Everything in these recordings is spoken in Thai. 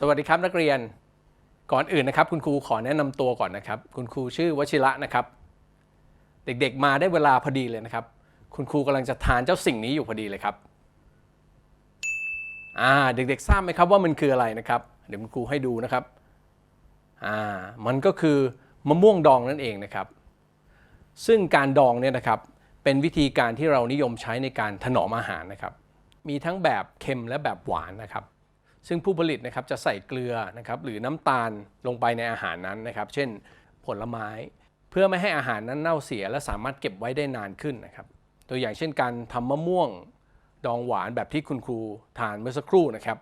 สวัสดีครับนักเรียน ก่อนอื่นนะครับคุณครูขอแนะนำตัวก่อนนะครับ คุณครูชื่อวชิระนะครับ เด็กๆมาได้เวลาพอดีเลยนะครับ คุณครูกำลังจะทานเจ้าสิ่งนี้อยู่พอดีเลยครับอ่าเด็กๆทราบไหมครับว่ามันคืออะไรนะครับ เดี๋ยวคุณครูให้ดูนะครับอ่ามันก็คือมะม่วงดองนั่นเองนะครับ ซึ่งการดองเนี่ยนะครับเป็นวิธีการที่เรานิยมใช้ในการถนอมอาหารนะครับ มีทั้งแบบเค็มและแบบหวานนะครับ ซึ่งผู้ผลิตนะครับจะใส่เกลือนะครับหรือน้ำตาลลงไปในอาหารนั้นนะครับ เช่นผลไม้ เพื่อไม่ให้อาหารนั้นเน่าเสีย และสามารถเก็บไว้ได้นานขึ้นนะครับตัวอย่างเช่นการทำมะม่วงดองหวานแบบที่คุณครูทานเมื่อสักครู่นะครับ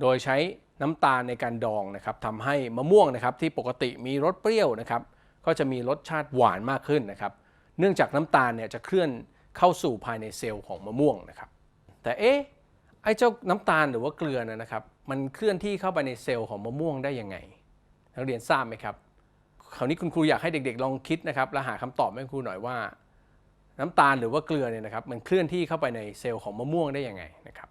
โดยใช้น้ำตาลในการดองนะครับทำให้มะม่วงนะครับที่ปกติมีรสเปรี้ยวนะครับ ก็จะมีรสชาติหวานมากขึ้นนะครับ เนื่องจากน้ำตาลเนี่ยจะเคลื่อนเข้าสู่ภายในเซลล์ของมะม่วงนะครับ แต่เอ๊ะ ไอ้เจ้าน้ำตาลหรือว่าเกลือนะนะครับ มันเคลื่อนที่เข้าไปในเซลล์ของมะม่วงได้ยังไง นักเรียนทราบไหมครับ คราวนี้คุณครูอยากให้เด็กๆ ลองคิดนะครับและหาคำตอบให้ครูหน่อยว่า น้ำตาลหรือว่าเกลือเนี่ยนะครับ มันเคลื่อนที่เข้าไปในเซลล์ของมะม่วงได้ยังไงนะครับ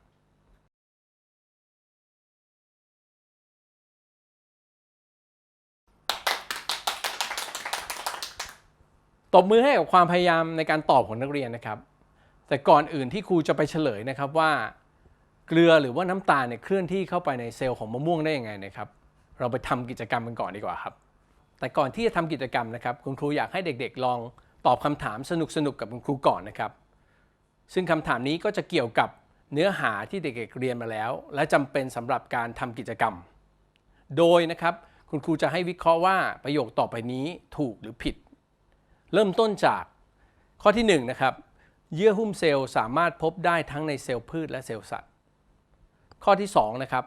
ตบมือให้กับความพยายามในการตอบของนักเรียนนะครับ แต่ก่อนอื่นที่ครูจะไปเฉลยนะครับว่า เกลือหรือว่าน้ำตาลเนี่ยเคลื่อนที่เข้าไปในเซลล์ของมะม่วงได้ยังไงนะครับ เราไปทำกิจกรรมกันก่อนดีกว่าครับ แต่ก่อนที่จะทำกิจกรรมนะครับคุณครูอยากให้เด็กๆ ลองตอบคำถามสนุกๆกกับคุณครูก่อนนะครับ ซึ่งคำถามนี้ก็จะเกี่ยวกับเนื้อหาที่เด็กๆเรียนมาแล้ว และจำเป็นสำหรับการทำกิจกรรม โดยนะครับคุณครูจะให้วิเคราะห์ว่าประโยคต่อไปนี้ถูกหรือผิด เริ่มต้นจากข้อที่1นะครับเยื่อหุ้มเซลล์สามารถพบได้ทั้งในเซลล์พืชและเซลล์สัตว์ ข้อที่2นะครับ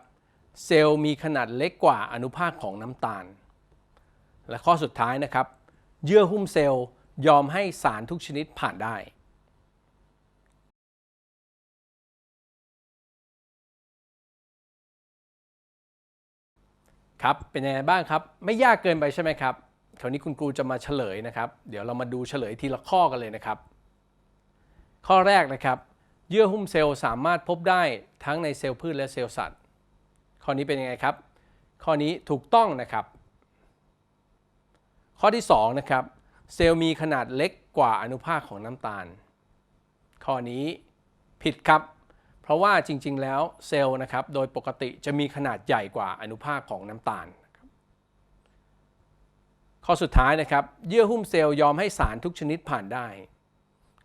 เซลล์มีขนาดเล็กกว่าอนุภาคของน้ำตาล และข้อสุดท้ายนะครับ เยื่อหุ้มเซลล์ยอมให้สารทุกชนิดผ่านได้ ครับ เป็นยังไงบ้างครับ ไม่ยากเกินไปใช่ไหมครับคราวนี้คุณครูจะมาเฉลยนะครับ เดี๋ยวเรามาดูเฉลยทีละข้อกันเลยนะครับ ข้อแรกนะครับ เยื่อหุ้มเซลล์สามารถพบได้ทั้งในเซลล์พืชและเซลล์สัตว์ ข้อนี้เป็นยังไงครับ ข้อนี้ถูกต้องนะครับ ข้อที่2นะครับ เซลล์มีขนาดเล็กกว่าอนุภาคของน้ำตาล ข้อนี้ผิดครับ เพราะว่าจริง ๆ แล้วเซลล์นะครับ โดยปกติจะมีขนาดใหญ่กว่าอนุภาคของน้ำตาล ข้อสุดท้ายนะครับ เยื่อหุ้มเซลล์ยอมให้สารทุกชนิดผ่านได้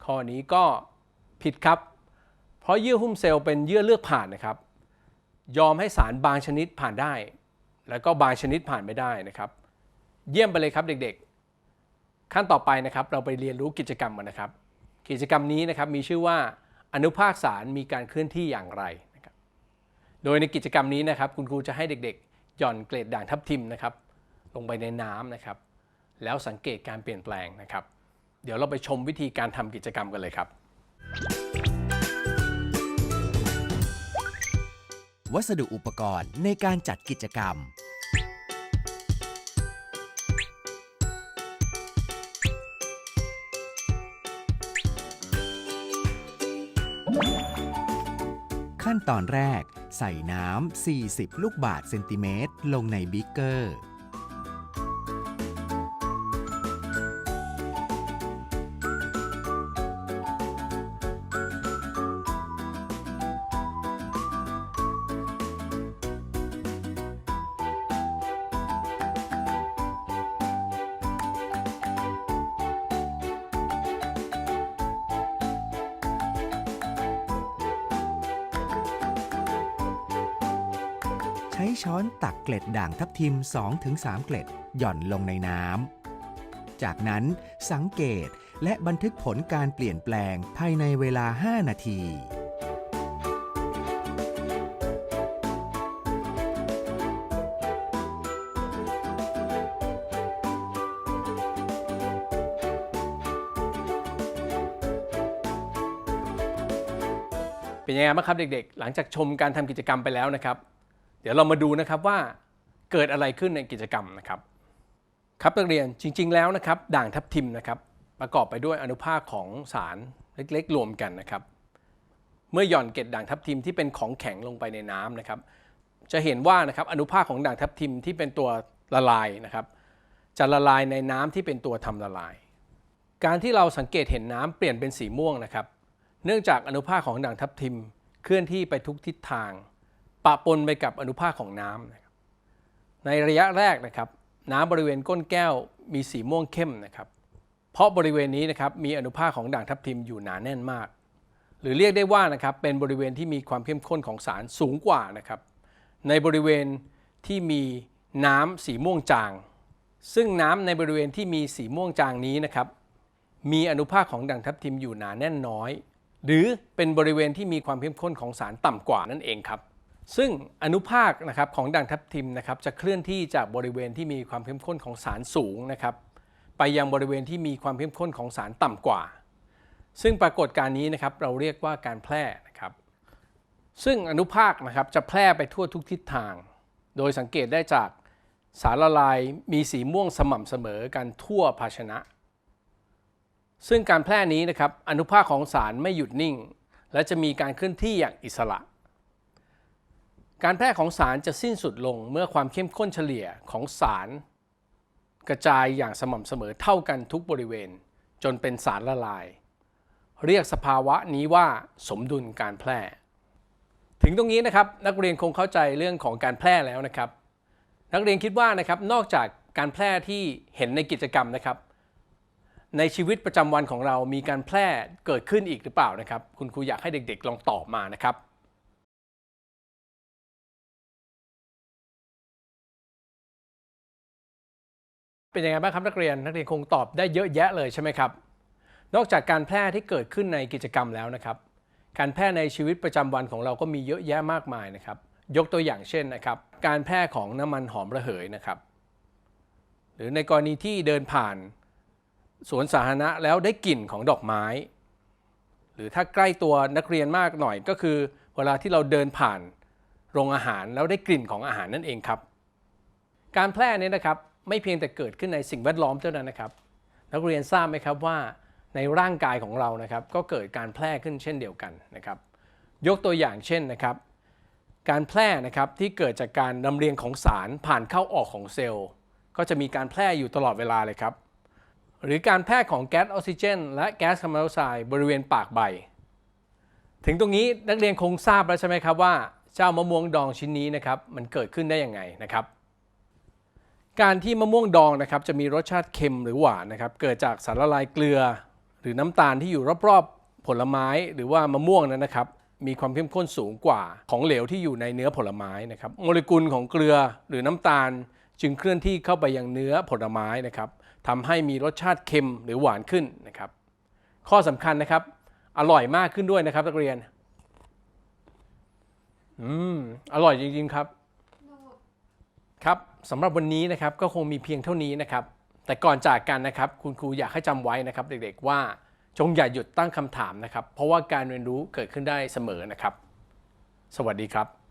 ข้อนี้ก็ผิดครับ เพราะเยื่อหุ้มเซลล์เป็นเยื่อเลือกผ่านนะครับ ยอมให้สารบางชนิดผ่านได้ แล้วก็บางชนิดผ่านไม่ได้นะครับ เยี่ยมไปเลยครับเด็กๆ ขั้นต่อไปนะครับเราไปเรียนรู้กิจกรรมกันนะครับ กิจกรรมนี้นะครับมีชื่อว่าอนุภาคสารมีการเคลื่อนที่อย่างไรนะครับ โดยในกิจกรรมนี้นะครับ คุณครูจะให้เด็กๆ หย่อนเกล็ดด่างทับทิมนะครับ ลงไปในน้ำนะครับ แล้วสังเกตการเปลี่ยนแปลงนะครับ เดี๋ยวเราไปชมวิธีการทำกิจกรรมกันเลยครับ วัสดุอุปกรณ์ในการจัดกิจกรรม ขั้นตอนแรก ใส่น้ำ 40 ลูกบาศก์เซนติเมตร ลงในบิ๊กเกอร์ ใช้ช้อนตักเกล็ดด่างทับทิม 2-3 เกล็ดหย่อนลงในน้ำ จากนั้นสังเกตและบันทึกผลการเปลี่ยนแปลงภายในเวลา 5 นาทีเป็นยังไงบ้างครับเด็กๆ หลังจากชมการทำกิจกรรมไปแล้วนะครับ เดี๋ยวเรามาดูนะครับว่าเกิดอะไรขึ้นในกิจกรรมนะครับ ครับนักเรียนจริง ๆ แล้วนะครับ ด่างทับทิมนะครับ ประกอบไปด้วยอนุภาคของสารเล็กๆ รวมกันนะครับ เมื่อหย่อนเกล็ดด่างทับทิมที่เป็นของแข็งลงไปในน้ำนะครับ จะเห็นว่านะครับอนุภาคของด่างทับทิมที่เป็นตัวละลายนะครับ จะละลายในน้ำที่เป็นตัวทำละลาย การที่เราสังเกตเห็นน้ำเปลี่ยนเป็นสีม่วงนะครับ เนื่องจากอนุภาคของด่างทับทิมเคลื่อนที่ไปทุกทิศทาง ปะปนไปกับอนุภาคของน้ำนะครับในระยะแรกนะครับ น้ำบริเวณก้นแก้วมีสีม่วงเข้มนะครับ เพราะบริเวณนี้นะครับมีอนุภาคของด่างทับทิมอยู่หนาแน่นมาก หรือเรียกได้ว่านะครับเป็นบริเวณที่มีความเข้มข้นของสารสูงกว่านะครับ ในบริเวณที่มีน้ำสีม่วงจาง ซึ่งน้ำในบริเวณที่มีสีม่วงจางนี้นะครับ มีอนุภาคของด่างทับทิมอยู่หนาแน่นน้อย หรือเป็นบริเวณที่มีความเข้มข้นของสารต่ำกว่านั่นเองครับ ซึ่งอนุภาคนะครับของด่างทับทิมนะครับจะเคลื่อนที่จากบริเวณที่มีความเข้มข้นของสารสูงนะครับไปยังบริเวณที่มีความเข้มข้นของสารต่ำกว่า ซึ่งปรากฏการณ์นี้นะครับเราเรียกว่าการแพร่นะครับ ซึ่งอนุภาคนะครับจะแพร่ไปทั่วทุกทิศทาง โดยสังเกตได้จากสารละลายมีสีม่วงสม่ำเสมอกันทั่วภาชนะ ซึ่งการแพร่นี้นะครับอนุภาคของสารไม่หยุดนิ่ง และจะมีการเคลื่อนที่อย่างอิสระ การแพร่ของสารจะสิ้นสุดลงเมื่อความเข้มข้นเฉลี่ยของสาร กระจายอย่างสม่ำเสมอเท่ากันทุกบริเวณ จนเป็นสารละลาย เรียกสภาวะนี้ว่าสมดุลการแพร่ ถึงตรงนี้นะครับนักเรียนคงเข้าใจเรื่องของการแพร่แล้วนะครับ นักเรียนคิดว่านะครับนอกจากการแพร่ที่เห็นในกิจกรรมนะครับ ในชีวิตประจำวันของเรามีการแพร่เกิดขึ้นอีกหรือเปล่านะครับ คุณครูอยากให้เด็กๆ ลองตอบมานะครับ เป็นยังไงบ้างครับนักเรียนนักเรียนคงตอบได้เยอะแยะเลยใช่ไหมครับ นอกจากการแพร่ที่เกิดขึ้นในกิจกรรมแล้วนะครับ การแพร่ในชีวิตประจำวันของเราก็มีเยอะแยะมากมายนะครับ ยกตัวอย่างเช่นนะครับ การแพร่ของน้ำมันหอมระเหยนะครับ หรือในกรณีที่เดินผ่านสวนสาธารณะแล้วได้กลิ่นของดอกไม้ หรือถ้าใกล้ตัวนักเรียนมากหน่อยก็คือ เวลาที่เราเดินผ่านโรงอาหารแล้วได้กลิ่นของอาหารนั่นเองครับ การแพร่เนี้นะครับ ไม่เพียงแต่เกิดขึ้นในสิ่งแวดล้อมเท่านั้นนะครับ นักเรียนทราบไหมครับว่าในร่างกายของเรานะครับก็เกิดการแพร่ขึ้นเช่นเดียวกันนะครับ ยกตัวอย่างเช่นนะครับ การแพร่นะครับที่เกิดจากการลำเลียงของสารผ่านเข้าออกของเซลล์ ก็จะมีการแพร่อยู่ตลอดเวลาเลยครับ หรือการแพร่ของแก๊สออกซิเจน และแก๊สคาร์บอนไดออกไซด์บริเวณปากใบ ถึงตรงนี้นักเรียนคงทราบแล้วใช่ไหมครับว่า เจ้ามะม่วงดองชิ้นนี้นะครับมันเกิดขึ้นได้ยังไงนะครับ การที่มะม่วงดองนะครับจะมีรสชาติเค็มหรือหวานนะครับเกิดจากสารละลายเกลือ หรือน้ำตาลที่อยู่รอบๆผลไม้หรือว่ามะม่วงนั้นนะครับมีความเข้มข้นสูงกว่าของเหลวที่อยู่ในเนื้อผลไม้นะครับโมเลกุลของเกลือหรือน้ำตาล จึงเคลื่อนที่เข้าไปยังเนื้อผลไม้นะครับทำให้มีรสชาติเค็มหรือหวานขึ้นนะครับ ข้อสำคัญนะครับ อร่อยมากขึ้นด้วยนะครับนักเรียนอืมอร่อยจริงๆครับ ครับสำหรับวันนี้นะครับก็คงมีเพียงเท่านี้นะครับ แต่ก่อนจากกันนะครับ คุณครูอยากให้จำไว้นะครับ เด็กๆว่าจงอย่าหยุดตั้งคำถามนะครับ เพราะว่าการเรียนรู้เกิดขึ้นได้เสมอนะครับ สวัสดีครับ